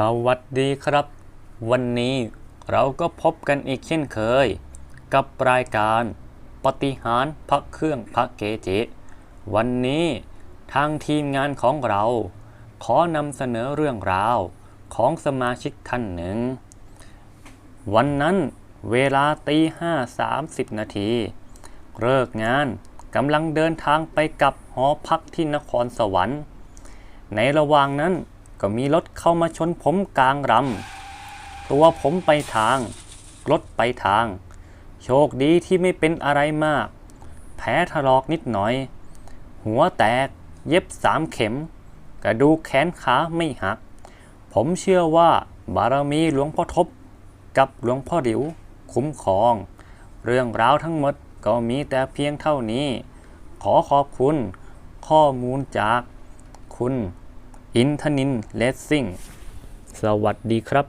สวัสดีครับ วันนี้เราก็พบกันอีกเช่นเคย กับรายการปฏิหารพระเครื่องพระเกจิ วันนี้ทางทีมงานของเรา ขอนำเสนอเรื่องราวของสมาชิกท่านหนึ่ง วันนั้นเวลาตีห้าสามสิบนาทีเลิกงานกำลังเดินทางไปกับหอพักที่นครสวรรค์ ในระหว่างนั้น ก็มีรถเข้ามาชนผมกลางรำตัวผมไปทาง รถไปทาง โชคดีที่ไม่เป็นอะไรมาก แผลถลอกนิดหน่อย หัวแตก เย็บสามเข็ม กระดูกแขนขาไม่หัก ผมเชื่อว่าบารมีหลวงพ่อทบ กับหลวงพ่อหลิว คุ้มครอง เรื่องราวทั้งหมดก็มีแต่เพียงเท่านี้ ขอขอบคุณข้อมูลจากคุณ อินทนินเลสซิ่ง สวัสดีครับ